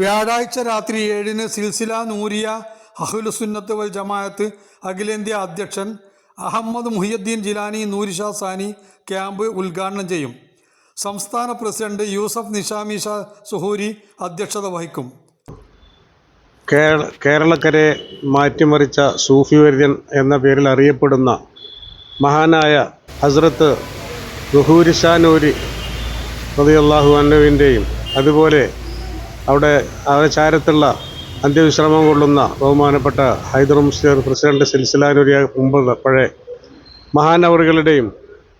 വ്യാഴാഴ്ച രാത്രി ഏഴിന് സിൽസില നൂരിയ അഹുലുസുന്നത്ത് വൽ ജമാഅത്ത് അഖിലേന്ത്യാ അധ്യക്ഷൻ അഹമ്മദ് മുഹിയുദ്ദീൻ ജിലാനി നൂരിഷാ സാനി ക്യാമ്പ് ഉദ്ഘാടനം ചെയ്യും. സംസ്ഥാന പ്രസിഡന്റ് യൂസഫ് നിഷാമി ഷാ സുഹൂരി അധ്യക്ഷത വഹിക്കും. കേരളക്കരെ മാറ്റിമറിച്ച സൂഫി വര്യൻ എന്ന പേരിൽ അറിയപ്പെടുന്ന മഹാനായ ഹസ്രത്ത് റുഹൂരിഷാനൂരി അള്ളാഹു അന്നുവിന്റെയും അതുപോലെ അവിടെ അവരുടെ ചാരത്തുള്ള അന്ത്യവിശ്രമം കൊള്ളുന്ന ബഹുമാനപ്പെട്ട ഹൈദർ മുസ്ലിം പ്രസിഡന്റ് സിൽസിലാനൂരിയ മുമ്പ് പഴയ മഹാനവറുകളുടെയും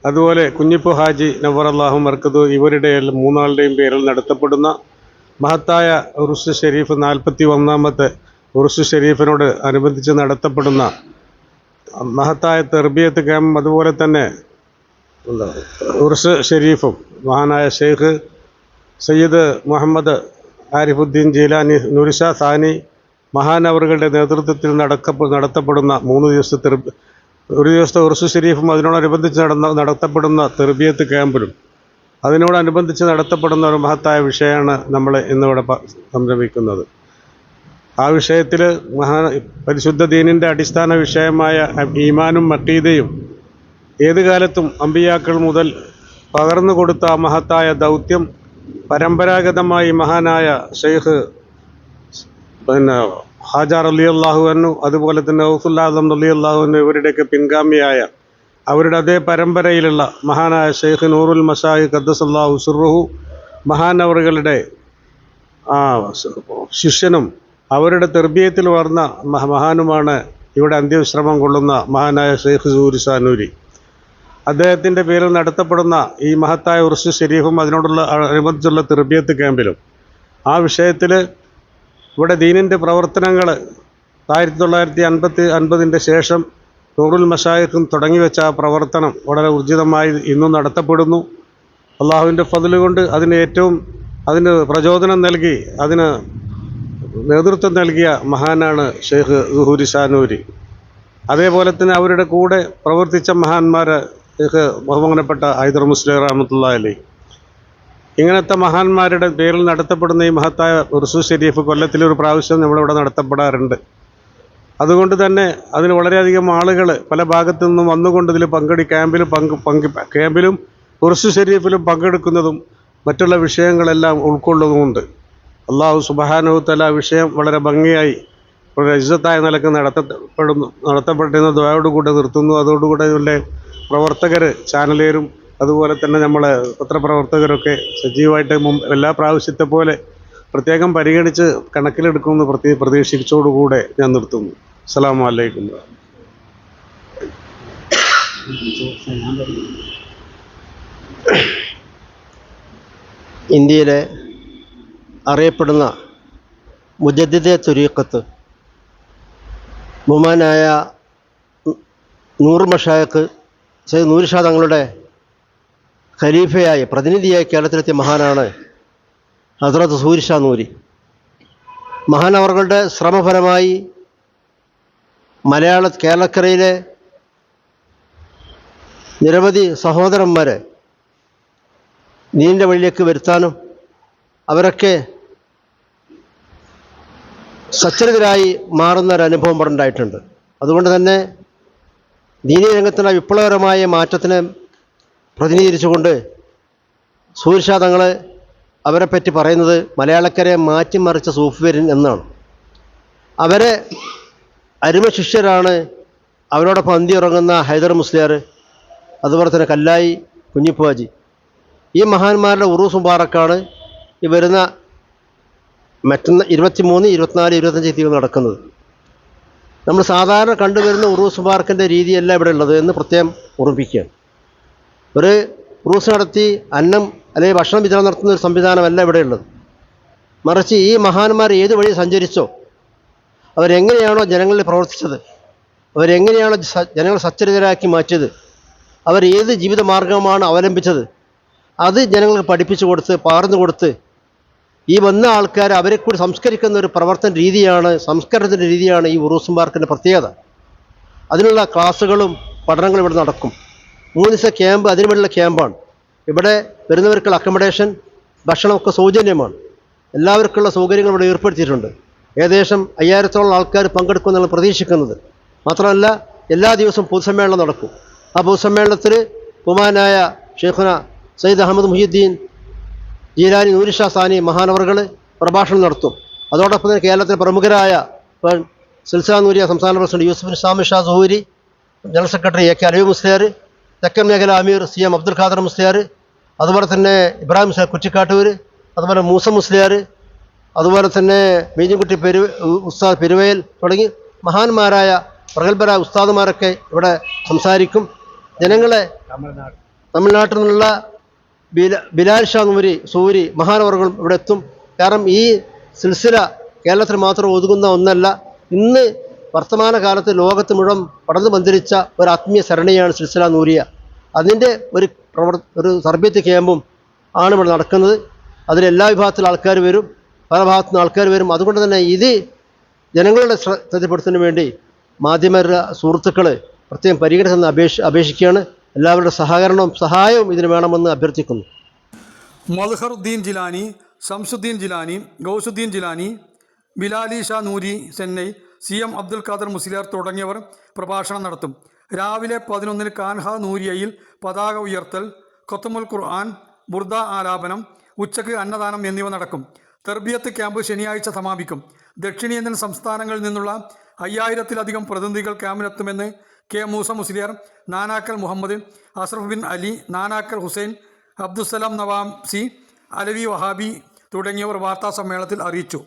അതുപോലെ കുഞ്ഞിപ്പു ഹാജി നവർ അള്ളാഹു മർക്കതു ഇവരുടെ മൂന്നാളുടെയും പേരിൽ നടത്തപ്പെടുന്ന മഹത്തായ ഉറുസ് ഷെരീഫ് നാൽപ്പത്തി ഒന്നാമത്തെ ഉറുസ് ഷെരീഫിനോട് അനുബന്ധിച്ച് നടത്തപ്പെടുന്ന മഹത്തായ തെർബിയത്ത് ക്യാമ്പ് അതുപോലെ തന്നെ ഉറുസ് ഷെരീഫും മഹാനായ ഷെയ്ഖ് സയ്യിദ് മുഹമ്മദ് ആരിഫുദ്ദീൻ ജീലാനി നുരിഷ സാനി മഹാനവറുകളുടെ നേതൃത്വത്തിൽ നടക്കപ്പെ നടത്തപ്പെടുന്ന മൂന്ന് ദിവസത്തെ ഒരു ദിവസത്തെ ഉറുസു ഷെരീഫും അതിനോടനുബന്ധിച്ച് നടന്ന നടത്തപ്പെടുന്ന തെർബിയത്ത് ക്യാമ്പിലും അതിനോടനുബന്ധിച്ച് നടത്തപ്പെടുന്ന ഒരു മഹത്തായ വിഷയമാണ് നമ്മൾ ഇന്നിവിടെ സംരംഭിക്കുന്നത്. ആ വിഷയത്തിൽ മഹാ പരിശുദ്ധ ദീനിന്റെ അടിസ്ഥാന വിഷയമായ ഈമാനും മട്ടീതയും ഏത് കാലത്തും അമ്പിയാക്കൾ മുതൽ പകർന്നു കൊടുത്ത ആ മഹത്തായ ദൗത്യം പരമ്പരാഗതമായി മഹാനായ ഷെയ്ഖ് പിന്നെ ഹാജാർ അലി അള്ളാഹുവന്നു അതുപോലെ തന്നെ ഔസുല്ലാദം അലി അള്ളാഹുവിന് ഇവരുടെയൊക്കെ പിൻഗാമിയായ അവരുടെ അതേ പരമ്പരയിലുള്ള മഹാനായ ഷെയ്ഖ് നൂറുൽ മസാഹി ഖദ്ദസല്ലാഹു സുറുഹു മഹാനവറുകളുടെ ശിഷ്യനും അവരുടെ തെർബീയത്തിൽ വളർന്ന മഹാനുമാണ് ഇവിടെ അന്ത്യവിശ്രമം കൊള്ളുന്ന മഹാനായ ഷെയ്ഖ് സൂരി സാനൂരി. അദ്ദേഹത്തിന്റെ പേരിൽ നടത്തപ്പെടുന്ന ഈ മഹത്തായ ഉറുസ് ഷെരീഫും അതിനോടുള്ള അനുബന്ധിച്ചുള്ള തിർബിയത്ത് ക്യാമ്പിലും ആ വിഷയത്തിൽ ഇവിടെ ദീനിന്റെ പ്രവർത്തനങ്ങൾ ആയിരത്തി തൊള്ളായിരത്തി അൻപത്തി അൻപതിന്റെ ശേഷം നൂറുൽ മഷായിഖും തുടങ്ങി വെച്ച ആ പ്രവർത്തനം വളരെ ഊർജിതമായി ഇന്നും നടത്തപ്പെടുന്നു. അള്ളാഹുവിന്റെ ഫതിൽ കൊണ്ട് അതിന് ഏറ്റവും അതിന് പ്രചോദനം നൽകി അതിന് നേതൃത്വം നൽകിയ മഹാനാണ് ഷെയ്ഖ് സുഹൂരി ഷാനൂരി. അതേപോലെ തന്നെ അവരുടെ കൂടെ പ്രവർത്തിച്ച മഹാന്മാർ ഷെയ്ഖ് ബഹുമാനപ്പെട്ട ഹൈദർ മുസ്ലിം റഹമത്തുള്ള അലി ഇങ്ങനത്തെ മഹാന്മാരുടെ പേരിൽ നടത്തപ്പെടുന്ന ഈ മഹത്തായ ഉർസു ഷെരീഫ് കൊല്ലത്തിൽ ഒരു പ്രാവശ്യം നമ്മളിവിടെ നടത്തപ്പെടാറുണ്ട്. അതുകൊണ്ട് തന്നെ അതിന് വളരെയധികം ആളുകൾ പല ഭാഗത്തു നിന്നും വന്നുകൊണ്ട് ഇതിൽ പങ്കെടു ക്യാമ്പിൽ പങ്ക് പങ്ക് ക്യാമ്പിലും ഉർസു ഷെരീഫിലും പങ്കെടുക്കുന്നതും മറ്റുള്ള വിഷയങ്ങളെല്ലാം ഉൾക്കൊള്ളുന്നുമുണ്ട്. അള്ളാഹു സുബാനുത്തല വിഷയം വളരെ ഭംഗിയായി വളരെ ഇജ്ജത്തായ നിലയ്ക്ക് നടത്തപ്പെടുന്നു നടത്തപ്പെട്ടിരുന്ന ദ്വയോടുകൂടെ നിർത്തുന്നു. അതോടുകൂടെ ഇതിന്റെ പ്രവർത്തകർ ചാനലേരും അതുപോലെ തന്നെ നമ്മളെ പത്രപ്രവർത്തകരൊക്കെ സജീവമായിട്ട് മുമ്പ് എല്ലാ പ്രാവശ്യത്തെ പോലെ പ്രത്യേകം പരിഗണിച്ച് കണക്കിലെടുക്കുമെന്ന് പ്രതി പ്രതീക്ഷിച്ചോടുകൂടെ ഞാൻ നിർത്തുന്നു. അസ്സലാമു അലൈക്കും. ഇന്ത്യയിലെ അറിയപ്പെടുന്ന മുജദ്ദിദെ തുരീക്കത്ത് ബഹുമാനായ നൂറ് മഷായക്ക് സയ്യിദ് നൂർഷാ തങ്ങളുടെ ഖലീഫയായി പ്രതിനിധിയായി കേരളത്തിലെത്തിയ മഹാനാണ് ഹസ്രത്ത് സൂരിഷാ നൂരി. മഹാൻ അവർകളുടെ ശ്രമഫലമായി മലയാള കേരളക്കരയിലെ നിരവധി സഹോദരന്മാരെ നീണ്ട വഴിയിലേക്ക് വരുത്താനും അവരൊക്കെ സച്ചരിതരായി മാറുന്ന ഒരു അനുഭവം അതുകൊണ്ട് തന്നെ ദീനീ രംഗത്തുള്ള വിപ്ലവകരമായ മാറ്റത്തിന് പ്രതിനിധീകരിച്ചുകൊണ്ട് സൂര്യഷാ തങ്ങൾ അവരെപ്പറ്റി പറയുന്നത് മലയാളക്കരെ മാറ്റിമറിച്ച സൂഫിവരൻ എന്നാണ്. അവരെ അരുമ ശിഷ്യരാണ് അവരോടൊപ്പം അന്തിയുറങ്ങുന്ന ഹൈദർ മുസ്ലിയാർ അതുപോലെ തന്നെ കല്ലായി കുഞ്ഞിപ്പാജി ഈ മഹാന്മാരുടെ ഉറൂസ് മുബാറക്കാണ് ഈ വരുന്ന മറ്റൊന്ന് ഇരുപത്തി മൂന്ന് ഇരുപത്തിനാല് ഇരുപത്തഞ്ച് തീയതി നടക്കുന്നത്. നമ്മൾ സാധാരണ കണ്ടുവരുന്ന ഉറൂസ് പാർക്കിന്റെ രീതിയല്ല ഇവിടെ ഉള്ളത് എന്ന് പ്രത്യേകം ഓർമ്മിപ്പിക്കുക ഒരു ഉറൂസ് നടത്തി അന്നം അല്ലെങ്കിൽ ഭക്ഷണം വിതരണം നടത്തുന്ന ഒരു സംവിധാനമല്ല ഇവിടെ ഉള്ളത്. മറിച്ച് ഈ മഹാന്മാർ ഏത് വഴി സഞ്ചരിച്ചോ അവരെങ്ങനെയാണോ ജനങ്ങളിൽ പ്രവർത്തിച്ചത് അവരെങ്ങനെയാണോ ജനങ്ങളെ സച്ചരിതരാക്കി മാറ്റിയത് അവർ ഏത് ജീവിത മാർഗമാണ് അവലംബിച്ചത് അത് ജനങ്ങൾക്ക് പഠിപ്പിച്ചു കൊടുത്ത് പകർന്നു കൊടുത്ത് ഈ വന്ന ആൾക്കാർ അവരെ കൂടി സംസ്കരിക്കുന്ന ഒരു പ്രവർത്തന രീതിയാണ് സംസ്കരണത്തിന്റെ രീതിയാണ് ഈ ഉറൂസുമാർക്കിന്റെ പ്രത്യേകത. അതിനുള്ള ക്ലാസ്സുകളും പഠനങ്ങളും ഇവിടെ നടക്കും. മൂന്ന് ദിവസം ക്യാമ്പ് അതിനു ക്യാമ്പാണ്. ഇവിടെ വരുന്നവർക്കുള്ള അക്കോമഡേഷൻ ഭക്ഷണമൊക്കെ സൗജന്യമാണ്. എല്ലാവർക്കുള്ള സൗകര്യങ്ങൾ ഇവിടെ ഏർപ്പെടുത്തിയിട്ടുണ്ട്. ഏകദേശം അയ്യായിരത്തോളം ആൾക്കാർ പങ്കെടുക്കുമെന്നാണ് പ്രതീക്ഷിക്കുന്നത്. മാത്രമല്ല എല്ലാ ദിവസവും പൊതുസമ്മേളനം നടക്കും. ആ പൊതുസമ്മേളനത്തിൽ ബഹുമാനായ ഷെയ്ഖുന സയ്യിദ് അഹമ്മദ് മുഹിയുദ്ദീൻ ജീലാനി നൂരിഷാ സാനി മഹാനവറുകൾ പ്രഭാഷണം നടത്തും. അതോടൊപ്പം തന്നെ കേരളത്തിലെ പ്രമുഖരായ സിൽസാ നൂരിയ സംസ്ഥാന president Yusuf Nizami Shah Suhoori general secretary A K Alavi Musliyar തെക്കൻ മേഖല അമീർ സി എം അബ്ദുൽ ഖാദർ മുസ്ലിയാർ അതുപോലെ തന്നെ ഇബ്രാഹിം മുസ്ലിയാർ കുറ്റിക്കാട്ടൂർ അതുപോലെ മൂസ മുസ്ലിയാർ അതുപോലെ തന്നെ മീഞ്ഞുകുട്ടി പെരു ഉസ്താദ് പെരുവയൽ തുടങ്ങി മഹാന്മാരായ പ്രഗത്ഭരായ ഉസ്താദുമാരൊക്കെ ഇവിടെ സംസാരിക്കും. ജനങ്ങളെ തമിഴ്നാട്ടിൽ നിന്നുള്ള ബില ബിലാൽ ഷാ നൂരി സൂരി മഹാനവറുകളും ഇവിടെ എത്തും. കാരണം ഈ സിൽസില കേരളത്തിൽ മാത്രം ഒതുങ്ങുന്ന ഒന്നല്ല ഇന്ന് വർത്തമാന കാലത്ത് ലോകത്ത് മുഴുവൻ പടർന്നു പന്തിരിച്ച ഒരു ആത്മീയ സരണിയാണ് സിൽസില നൂരിയ. അതിന്റെ ഒരു ഒരു സർബീത്ത് ക്യാമ്പും ആണ് ഇവിടെ നടക്കുന്നത്. അതിൽ എല്ലാ വിഭാഗത്തിലും ആൾക്കാർ വരും പല ഭാഗത്തു നിന്ന് ആൾക്കാർ വരും. അതുകൊണ്ട് തന്നെ ഇത് ജനങ്ങളുടെ ശ്രദ്ധപ്പെടുത്തുന്നതിന് വേണ്ടി മാധ്യമ സുഹൃത്തുക്കൾ പ്രത്യേകം പരിഗണിക്കുന്ന അപേക്ഷ അപേക്ഷിക്കുകയാണ്. എല്ലാവരുടെ സഹകരണവും സഹായവും ഇതിന് വേണമെന്ന് അഭ്യർത്ഥിക്കുന്നു. മൽഹറുദ്ദീൻ ജിലാനി ശംസുദ്ദീൻ ജിലാനി ഗൗസുദ്ദീൻ ജിലാനി ബിലാലി ഷാ നൂരി ചെന്നൈ സി എം അബ്ദുൽ ഖാദർ മുസ്ലിയാർ തുടങ്ങിയവർ പ്രഭാഷണം നടത്തും. രാവിലെ പതിനൊന്നിന് കാൻഹ നൂരിയയിൽ പതാക ഉയർത്തൽ കൊത്തമുൽ ഖുർആൻ ബുർദ ആലാപനം ഉച്ചയ്ക്ക് അന്നദാനം എന്നിവ നടക്കും. തെർബിയത്ത് ക്യാമ്പ് ശനിയാഴ്ച സമാപിക്കും. ദക്ഷിണേന്ത്യൻ സംസ്ഥാനങ്ങളിൽ നിന്നുള്ള അയ്യായിരത്തിലധികം പ്രതിനിധികൾ ക്യാമ്പിനെത്തുമെന്ന് കെ മൂസ മുസ്ലിയാർ നാനാക്കൽ മുഹമ്മദ് അഷ്റഫ് ബിൻ അലി നാനാക്കൽ ഹുസൈൻ അബ്ദുസലാം നവാംസി അലവി വഹാബി തുടങ്ങിയവർ വാർത്താ സമ്മേളനത്തിൽ അറിയിച്ചു.